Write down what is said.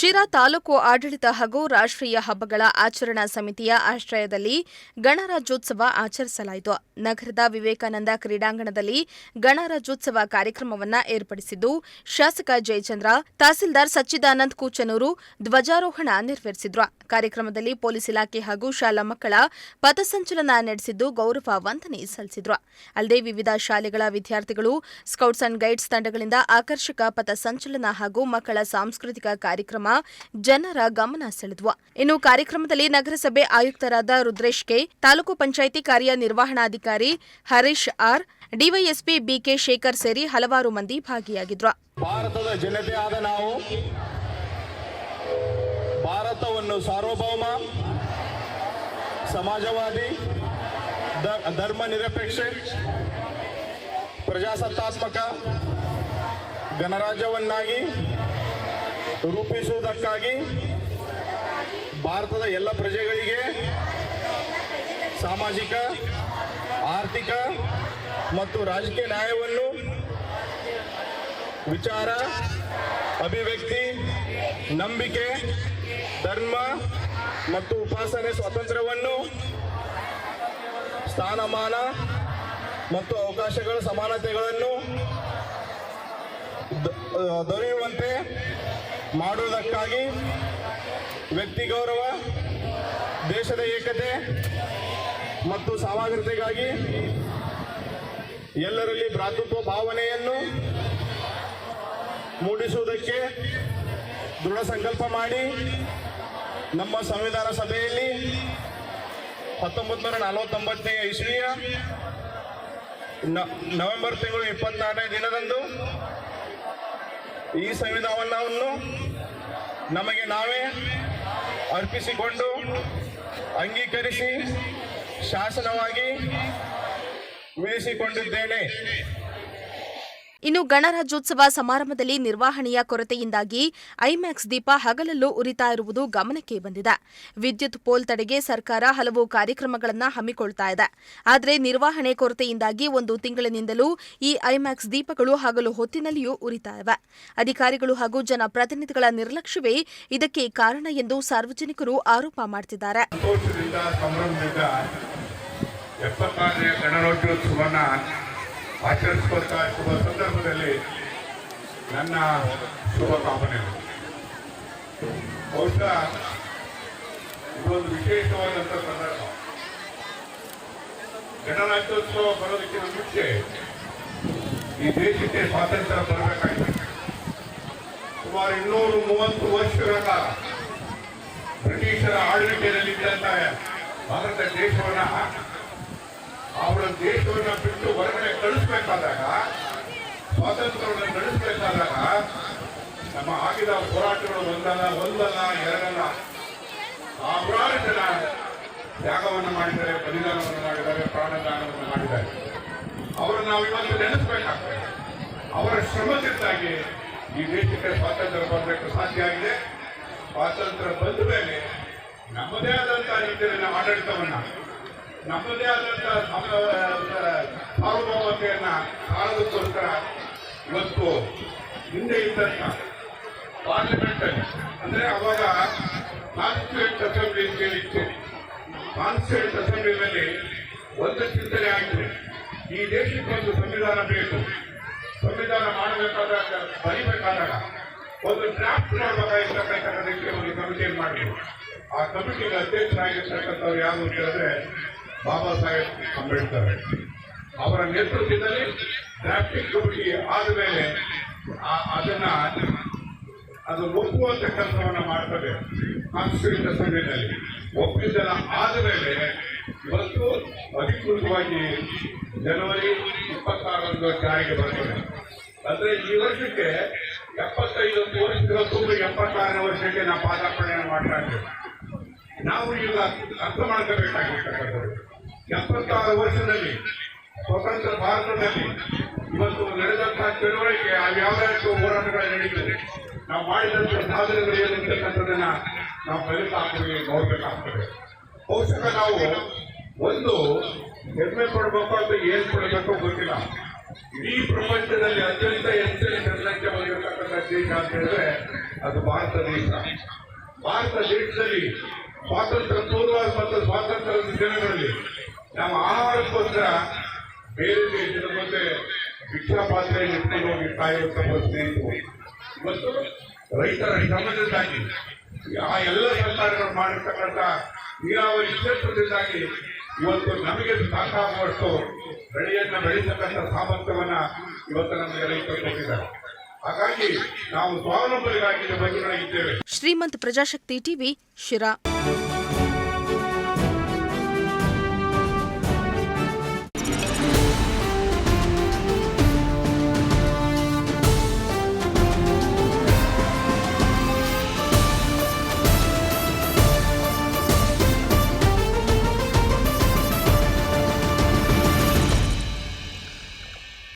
ಶಿರಾ ತಾಲೂಕು ಆಡಳಿತ ಹಾಗೂ ರಾಷ್ಟ್ರೀಯ ಹಬ್ಬಗಳ ಆಚರಣಾ ಸಮಿತಿಯ ಆಶ್ರಯದಲ್ಲಿ ಗಣರಾಜ್ಯೋತ್ಸವ ಆಚರಿಸಲಾಯಿತು. ನಗರದ ವಿವೇಕಾನಂದ ಕ್ರೀಡಾಂಗಣದಲ್ಲಿ ಗಣರಾಜ್ಯೋತ್ಸವ ಕಾರ್ಯಕ್ರಮವನ್ನು ಏರ್ಪಡಿಸಿದ್ದು, ಶಾಸಕ ಜಯಚಂದ್ರ, ತಹಸೀಲ್ದಾರ್ ಸಚ್ಚಿದಾನಂದ್ ಕೂಚನೂರು ಧ್ವಜಾರೋಹಣ ನೆರವೇರಿಸಿದ್ರು. ಕಾರ್ಯಕ್ರಮದಲ್ಲಿ ಪೊಲೀಸ್ ಇಲಾಖೆ ಹಾಗೂ ಶಾಲಾ ಮಕ್ಕಳ ಪಥಸಂಚಲನ ನಡೆಸಿದ್ದು ಗೌರವ ವಂದನೆ ಸಲ್ಲಿಸಿದ್ರು. ಅಲ್ಲದೆ ವಿವಿಧ ಶಾಲೆಗಳ ವಿದ್ಯಾರ್ಥಿಗಳು, ಸ್ಕೌಟ್ಸ್ ಅಂಡ್ ಗೈಡ್ಸ್ ತಂಡಗಳಿಂದ ಆಕರ್ಷಕ ಪಥಸಂಚಲನ ಹಾಗೂ ಮಕ್ಕಳ ಸಾಂಸ್ಕೃತಿಕ ಕಾರ್ಯಕ್ರಮ ಜನರ ಗಮನ ಸೆಳೆದುವ. ಇನ್ನು ಕಾರ್ಯಕ್ರಮದಲ್ಲಿ ನಗರಸಭೆ ಆಯುಕ್ತರಾದ ರುದ್ರೇಶ್ ಕೆ, ತಾಲೂಕು ಪಂಚಾಯಿತಿ ಕಾರ್ಯನಿರ್ವಹಣಾಧಿಕಾರಿ Harish R, DYSP BK Shekhar ಸೇರಿ ಹಲವಾರು ಮಂದಿ ಭಾಗಿಯಾಗಿದ್ರು. ಭಾರತದ ಜನತೆ ಆದ ನಾವು, ಭಾರತವನ್ನು ಸಾರ್ವಭೌಮ, ಸಮಾಜವಾದಿ ಧರ್ಮ ನಿರಪೇಕ್ಷ, ಪ್ರಜಾಸತ್ತಾತ್ಮಕ ಗಣರಾಜ್ಯವನ್ನಾಗಿ ರೂಪಿಸುವುದಕ್ಕಾಗಿ ಭಾರತದ ಎಲ್ಲ ಪ್ರಜೆಗಳಿಗೆ ಸಾಮಾಜಿಕ, ಆರ್ಥಿಕ ಮತ್ತು ರಾಜಕೀಯ ನ್ಯಾಯವನ್ನು ವಿಚಾರ, ಅಭಿವ್ಯಕ್ತಿ, ನಂಬಿಕೆ, ಧರ್ಮ ಮತ್ತು ಉಪಾಸನೆ ಸ್ವಾತಂತ್ರ್ಯವನ್ನು ಸ್ಥಾನಮಾನ ಮತ್ತು ಅವಕಾಶಗಳ ಸಮಾನತೆಗಳನ್ನು ದೊರೆಯುವಂತೆ ಮಾಡುವುದಕ್ಕಾಗಿ ವ್ಯಕ್ತಿ ಗೌರವ, ದೇಶದ ಏಕತೆ ಮತ್ತು ಸಮಗ್ರತೆಗಾಗಿ ಎಲ್ಲರಲ್ಲಿ ಭ್ರಾತೃತ್ವ ಭಾವನೆಯನ್ನು ಮೂಡಿಸುವುದಕ್ಕೆ ದೃಢ ಸಂಕಲ್ಪ ಮಾಡಿ ನಮ್ಮ ಸಂವಿಧಾನ ಸಭೆಯಲ್ಲಿ ಹತ್ತೊಂಬತ್ತು ನೂರ ನಲವತ್ತೊಂಬತ್ತನೇ ಇಸ್ವಿಯ ನವೆಂಬರ್ ತಿಂಗಳು ಇಪ್ಪತ್ನಾಲ್ಕನೇ ದಿನದಂದು ಈ ಸಂವಿಧಾನವನ್ನು ನಮಗೆ ನಾವೇ ಅರ್ಪಿಸಿಕೊಂಡು ಅಂಗೀಕರಿಸಿ ಶಾಸನವಾಗಿ ಉಳಿಸಿಕೊಂಡಿದ್ದೇನೆ. ಇನ್ನು ಗಣರಾಜ್ಯೋತ್ಸವ ಸಮಾರಂಭದಲ್ಲಿ ನಿರ್ವಹಣೆಯ ಕೊರತೆಯಿಂದಾಗಿ ಐಮ್ಯಾಕ್ಸ್ ದೀಪ ಹಗಲಲ್ಲೂ ಉರಿತಾ ಇರುವುದು ಗಮನಕ್ಕೆ ಬಂದಿದೆ. ವಿದ್ಯುತ್ ಪೋಲ್ ತಡೆಗೆ ಸರ್ಕಾರ ಹಲವು ಕಾರ್ಯಕ್ರಮಗಳನ್ನು ಹಮ್ಮಿಕೊಳ್ತಾ ಇದೆ. ಆದರೆ ನಿರ್ವಹಣೆ ಕೊರತೆಯಿಂದಾಗಿ ಒಂದು ತಿಂಗಳಿನಿಂದಲೂ ಈ ಐಮ್ಯಾಕ್ಸ್ ದೀಪಗಳು ಹಗಲು ಹೊತ್ತಿನಲ್ಲಿಯೂ ಉರಿತಾ ಇವೆ. ಅಧಿಕಾರಿಗಳು ಹಾಗೂ ಜನಪ್ರತಿನಿಧಿಗಳ ನಿರ್ಲಕ್ಷ್ಯವೇ ಇದಕ್ಕೆ ಕಾರಣ ಎಂದು ಸಾರ್ವಜನಿಕರು ಆರೋಪ ಮಾಡುತ್ತಿದ್ದಾರೆ ಆಚರಿಸ್ಕೊಳ್ತಾ ಶುಭ ಸಂದರ್ಭದಲ್ಲಿ ನನ್ನ ಶುಭ ಕಾಮನೆಗಳು. ಬಹುಶಃ ಇದೊಂದು ವಿಶೇಷವಾದಂಥ ಸಂದರ್ಭ. ಗಣರಾಜ್ಯೋತ್ಸವ ಬರೋದಕ್ಕಿಂತ ಮುಂಚೆ ಈ ದೇಶಕ್ಕೆ ಸ್ವಾತಂತ್ರ್ಯ ಬರಬೇಕಾಗಿದೆ. ಸುಮಾರು ಇನ್ನೂರು ಮೂವತ್ತು ವರ್ಷಗಳ ಕಾಲ ಬ್ರಿಟಿಷರ ಆಳ್ವಿಕೆಯಲ್ಲಿದ್ದಂತಹ ಭಾರತ ದೇಶವನ್ನ ಅವರ ದೇಶವನ್ನ ಬಿಟ್ಟು ಹೊರಗಡೆ ಕಳಿಸ್ಬೇಕಾದಾಗ ಸ್ವಾತಂತ್ರ್ಯವನ್ನು ನಡೆಸಬೇಕಾದಾಗ ನಮ್ಮ ಆಗಿದ ಹೋರಾಟಗಳು ಒಂದಲ್ಲ ಒಂದಲ್ಲ, ಎರಡಲ್ಲ. ಸಾವಿರಾರು ಜನ ತ್ಯಾಗವನ್ನು ಮಾಡಿದ್ದಾರೆ, ಬಲಿದಾನವನ್ನು ಮಾಡಿದ್ದಾರೆ, ಪ್ರಾಣದಾನವನ್ನು ಮಾಡಿದ್ದಾರೆ. ಅವರನ್ನು ನಾವು ಇವತ್ತು ನೆನೆಸ್ಬೇಕಾಗ್ತದೆ. ಅವರ ಶ್ರಮದಿಂದಾಗಿ ಈ ದೇಶಕ್ಕೆ ಸ್ವಾತಂತ್ರ್ಯ ಬರಬೇಕು ಸಾಧ್ಯ ಆಗಿದೆ. ಸ್ವಾತಂತ್ರ್ಯ ಬಂದ ಮೇಲೆ ನಮ್ಮದೇ ಆದಂತಹ ರೀತಿಯಲ್ಲಿ ಆಡಳಿತವನ್ನ, ನಮ್ಮದೇ ಆದಂತಹ ಸಾರ್ವಭೌಮತೆಯನ್ನ ಕಾಣೋದಕ್ಕೋಸ್ಕರ ಇವತ್ತು ಹಿಂದೆ ಇದ್ದಂತ ಪಾರ್ಲಿಮೆಂಟ್ ಅಂದರೆ ಅವಾಗ ಕಾನ್ಸ್ಟಿಟ್ಯೂಂಟ್ ಅಸೆಂಬ್ಲಿ ಅಂತ ಹೇಳಿತ್ತು. ಕಾನ್ಸ್ಟಿಟ್ಯೂಂಟ್ ಅಸೆಂಬ್ಲಿನಲ್ಲಿ ಒಂದು ಚಿಂತನೆ ಆಗಿದೆ ಈ ದೇಶಕ್ಕೆ ಒಂದು ಸಂವಿಧಾನ ಬೇಕು. ಸಂವಿಧಾನ ಮಾಡಬೇಕಾದಾಗ ಬರೀಬೇಕಾದಾಗ ಒಂದು ಡ್ರಾಫ್ಟ್ ಮಾಡಬೇಕಾಗಿರ್ತಕ್ಕಂಥ ಒಂದು ಕಮಿಟಿಯನ್ನು ಮಾಡಿದ್ರು ಆ ಕಮಿಟಿಗೆ ಅಧ್ಯಕ್ಷರಾಗಿರ್ತಕ್ಕಂಥವ್ರು ಯಾರು ಅಂತ ಹೇಳಿದ್ರೆ ಬಾಬಾ ಸಾಹೇಬ್ ಅಂಬೇಡ್ಕರ್. ಅವರ ನೇತೃತ್ವದಲ್ಲಿ ಡ್ರಾಫ್ಟಿಂಗ್ ಡ್ಯೂಟಿ ಆದಮೇಲೆ ಅದನ್ನ ಅದು ಒಪ್ಪುವಂತ ಕೆಲಸವನ್ನ ಮಾಡ್ತದೆ. ಕಾನ್ಸ್ಟಿಟ್ಯೂಂಟ್ ಅಸೆಂಬ್ಲಿನಲ್ಲಿ ಒಪ್ಪಿಸಲ ಆದ ಮೇಲೆ ಇವತ್ತು ಅಧಿಕೃತವಾಗಿ ಜನವರಿ ಇಪ್ಪತ್ತಾರರಂದು ಜಾರಿಗೆ ಬರ್ತದೆ. ಅಂದ್ರೆ ಈ ವರ್ಷಕ್ಕೆ ಎಪ್ಪತ್ತೈದು ವರ್ಷಗಳ ತುಂಬ ಎಪ್ಪತ್ತಾರನೇ ವರ್ಷಕ್ಕೆ ನಾವು ಪಾದಾರ್ಪಣೆಯನ್ನು ಮಾಡ್ತಾ ಇದ್ದೇವೆ. ನಾವು ಈಗ ಅರ್ಥ ಮಾಡ್ಕೋಬೇಕಾಗಿರ್ತಕ್ಕಂಥದ್ದು. ಎಪ್ಪತ್ತಾರು ವರ್ಷದಲ್ಲಿ ಸ್ವತಂತ್ರ ಭಾರತದಲ್ಲಿ ಇವತ್ತು ನಡೆದಂತಹ ಆ ಯಾವ ಹೋರಾಟಗಳು ನಡೀತದೆ. ನಾವು ಮಾಡಿದಂಥ ಸಾಧನೆಗಳು ಏನು ಅಂತಕ್ಕಂಥದ್ದನ್ನ ನಾವು ಫಲಿತ ಹಾಕಿ ನೋಡ್ಬೇಕಾಗ್ತದೆ. ಬಹುಶಃ ನಾವು ಒಂದು ಹೆಮ್ಮೆ ಪಡಬೇಕು ಅಂತ ಏನ್ ಪಡಬೇಕು ಗೊತ್ತಿಲ್ಲ. ಇಡೀ ಪ್ರಪಂಚದಲ್ಲಿ ಅತ್ಯಂತ ಹೆಚ್ಚಿನ ಜನಸಂಖ್ಯೆ ದೇಶ ಅಂತ ಹೇಳಿದ್ರೆ ಅದು ಭಾರತ ದೇಶ. ಭಾರತ ದೇಶದಲ್ಲಿ ಸ್ವಾತಂತ್ರ್ಯ ಪೂರ್ವ ಮತ್ತು ಸ್ವಾತಂತ್ರ್ಯದ ದಿನಗಳಲ್ಲಿ ನಮ್ಮ ಆಹಾರಕ್ಕೋಸ್ಕರ ಬೇರೆ ದೇಶದ ಮುಂದೆ ಭಿಕ್ಷಾ ಪಾತ್ರ ಹೋಗಿ ಕಾಯುವಂತ ಪರಿಸ್ಥಿತಿ ಇತ್ತು ಇವತ್ತು ರೈತರ ಶ್ರಮದಿಂದಾಗಿ, ಆ ಎಲ್ಲ ಸರ್ಕಾರಗಳು ಮಾಡಿರ್ತಕ್ಕಂಥ ನೀರಾವರಿ ಕ್ಷೇತ್ರದಿಂದಾಗಿ ಇವತ್ತು ನಮಗೆ ಸಾಕಾಗುವಷ್ಟು ಬೆಳೆಯನ್ನ ಬೆಳೀತಕ್ಕಂಥ ಸಾಮರ್ಥ್ಯವನ್ನ ಇವತ್ತು ನಮಗೆ ರೈತರು ಕೊಟ್ಟಿದ್ದಾರೆ. ಹಾಗಾಗಿ ನಾವು ಸ್ವಾವಲಂಬನೆಗಾಗಿ ಬಗ್ಗೆ ಶ್ರೀಮಂತ ಪ್ರಜಾಶಕ್ತಿ ಟಿವಿ ಶಿರಾ.